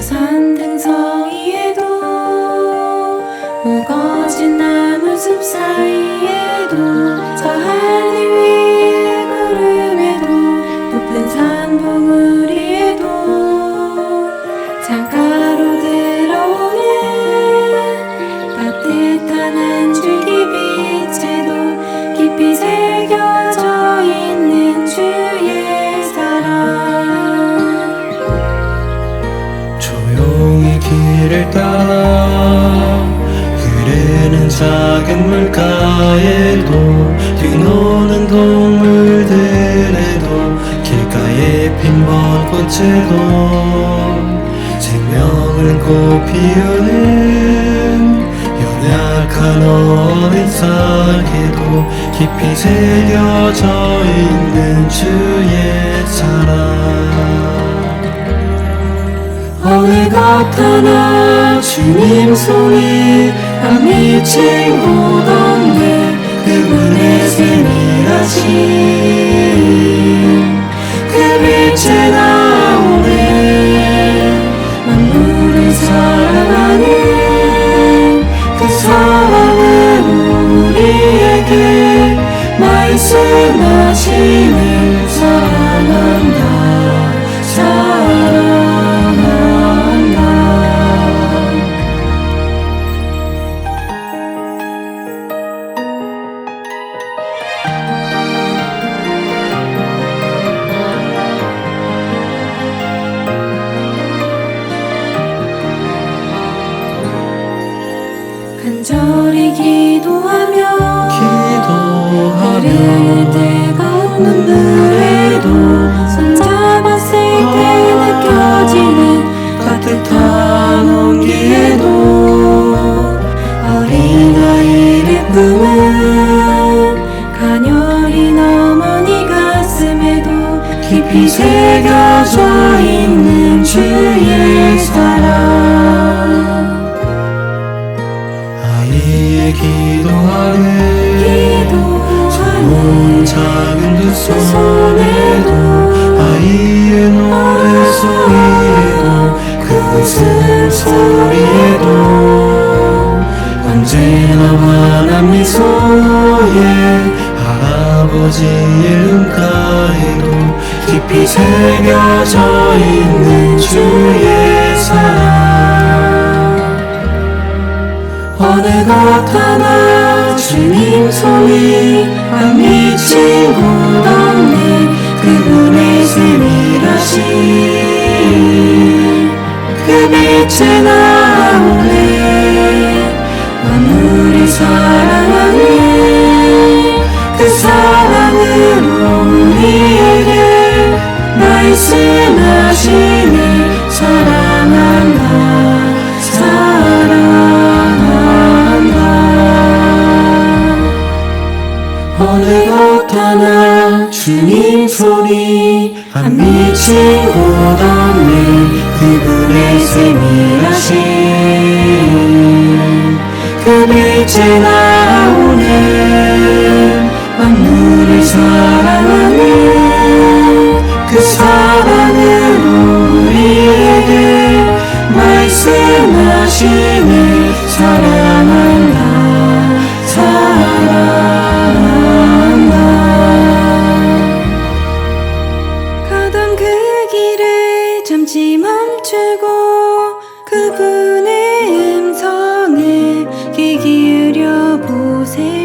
산 등성 위에도 우거진 나무 숲 사이에도 흐르는 작은 물가에도 뛰노는 동물들에도 길가에 핀 벚꽃에도 생명을 꽃 피우는 연약한 어린 싹에도 깊이 새겨져 있는 주의 사랑. 어느 것 하나 주님 손이 안 미친 곳 없네 그분의 세밀하신 그 빛에 나오네. 만물을 사랑하는 그 사랑으로 우리에게 말씀하시네 간절히 기도하며 기도하며 뜨거운 손에도 아이의 노래 소리에도 그 웃음 소리에도 언제나 환한 미소에 할아버지의 눈가에도 깊이 새겨져 있는 주의 사랑. 어느 것 하나 주님 손이 안곳 없네 어느 것 하나 주님 손이 안 미친 곳 없네 그분의 세밀하신 그 빛에 나오네 만물을 사랑하는 그 사랑으로 우리에게 말씀하시네. 사랑 잠시 멈추고 그분의 음성을 귀 기울여 보세요